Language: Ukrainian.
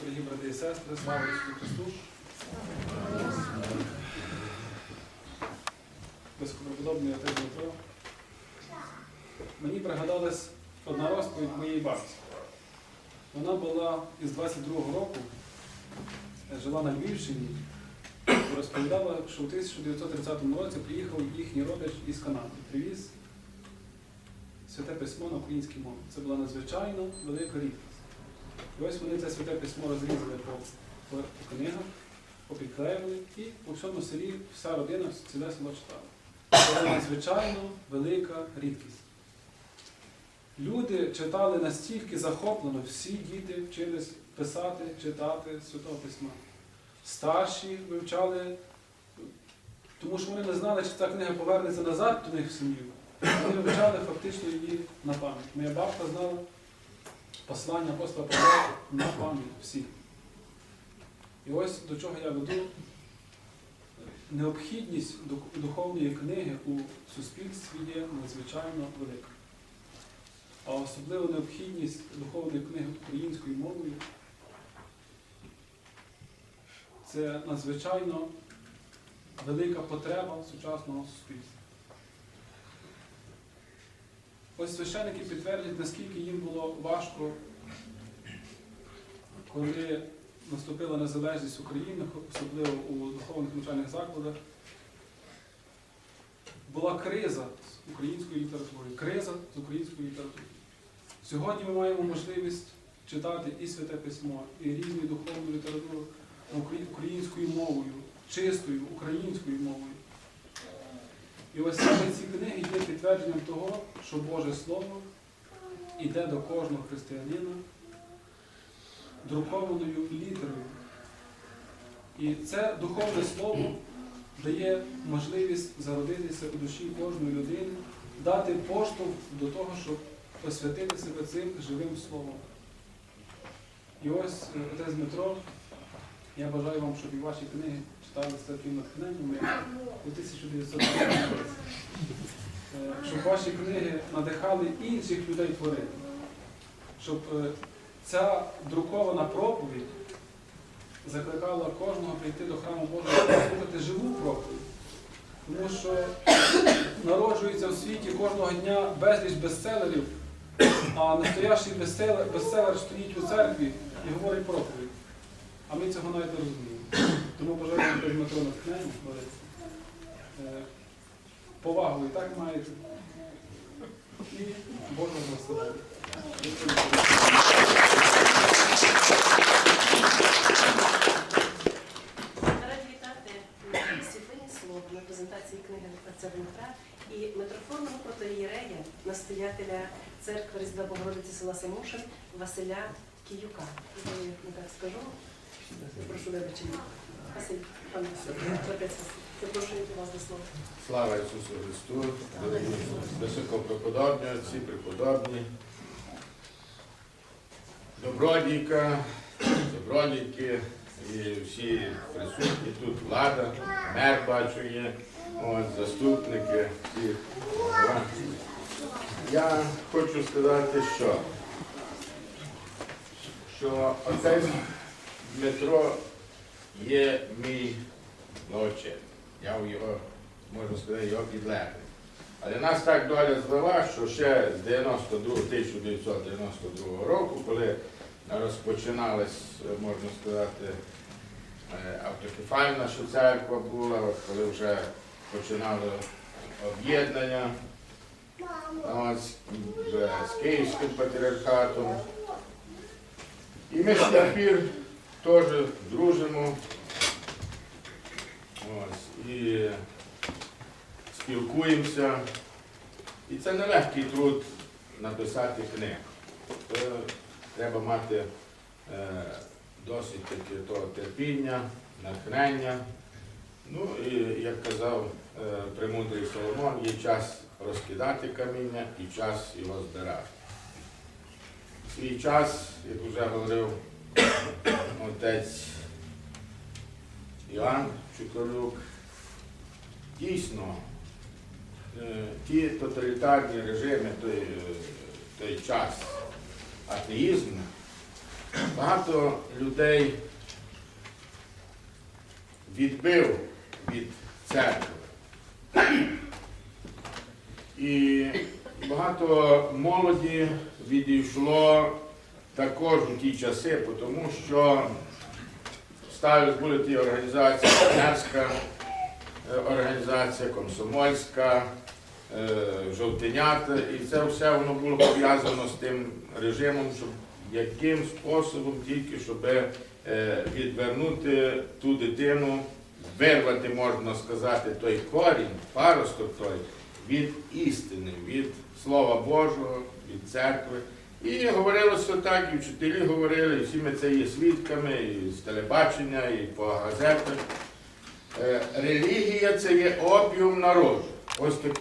дорогі брати і сестри, слава Ісусу Христу. Безподобний отець Дмитро. Мені пригадалась одна розповідь моєї бабці. Вона була із 22-го року, жила на Львівщині, розповідала, що у 1930 році приїхав їхній родич із Канади. Привіз святе письмо на українській мові. Це була надзвичайно велика рідкість. І ось вони це святе письмо розрізали по, по, по книгах, попідклеювали, і по всьому селі вся родина, ціле село читала. Це надзвичайно велика рідкість. Люди читали настільки захоплено, всі діти вчились писати, читати Святого Письма. Старші вивчали, тому що вони не знали, чи ця книга повернеться назад до них в сім'ю. Вони вивчали фактично її на пам'ять. Моя бабка знала послання апостола Павла на пам'ять всі. І ось до чого я веду необхідність духовної книги у суспільстві є надзвичайно велика. А особливо необхідність духовної книги українською мовою це надзвичайно велика потреба сучасного суспільства. Ось священники підтвердять, наскільки їм було важко, коли наступила незалежність України, особливо у духовних навчальних закладах, була криза з українською літературою, криза з українською літературою. Сьогодні ми маємо можливість читати і Святе Письмо, і різну духовну літературу українською мовою, чистою українською мовою. І ось саме ці книги є підтвердженням того, що Боже Слово йде до кожного християнина друкованою літерою. І це духовне слово дає можливість зародитися у душі кожної людини, дати поштовх до того, щоб освятити себе цим живим словом. І ось, е, отець Дмитро, я бажаю вам, щоб і ваші книги читали з таким натхненням, як у 1990 році. Е, Щоб ваші книги надихали інших людей творити. Щоб е, ця друкована проповідь закликала кожного прийти до храму Божого і послухати живу проповідь. Тому що народжується в світі кожного дня безліч бестселерів, а настоящий бестселер, бестселер стоїть у церкві і говорить проповідь. А ми цього навіть не розуміємо. Тому вам Дмитро натхнення, Повагу і так маєте. І Божого благословення. Раді вітати Слово на презентації книги отця Дмитра і митрофонного протоієрея, настоятеля церкви Різдва Богородиці села Самошин Василя Киюка. Я так скажу. Прошу вибачення. Василь, пан Василь, запрошую вас до слова. Слава Ісусу Христу, високопреподобні отці, преподобні, добродійка, добродійки і всі присутні тут. Влада, мер бачу є, от, заступники, всі. Я хочу сказати, що, що отець Дмитро є мій новочин. Я у його можна сказати, його підлеглий. Але нас так доля звела, що ще з 92, 1992 року, коли розпочиналась, можна сказати, е, автокефальна що церква була, коли вже починали об'єднання з Київським патріархатом. І ми з тих пір теж дружимо. Ось, і спілкуємося. І це нелегкий труд написати книгу. Це треба мати е, досить таки того терпіння, натхнення. Ну і як казав е, премудрий Соломон, є час розкидати каміння і час його збирати. Свій час, як вже говорив отець Іоанн Чукарюк, дійсно, е, ті тоталітарні режими, той, е, той час атеїзму, багато людей відбив від церкви. І багато молоді відійшло також у ті часи, тому що ставились були ті організації, піонерська е, організація, комсомольська, е, жовтенята, і це все воно було пов'язано з тим режимом, щоб яким способом тільки щоб е, відвернути ту дитину, вирвати, можна сказати, той корінь, паросток той від істини, від Слова Божого, від церкви. І говорилося так, і вчителі говорили, і всі ми це є свідками, і з телебачення, і по газетах. Е, Релігія це є опіум народу. Ось такі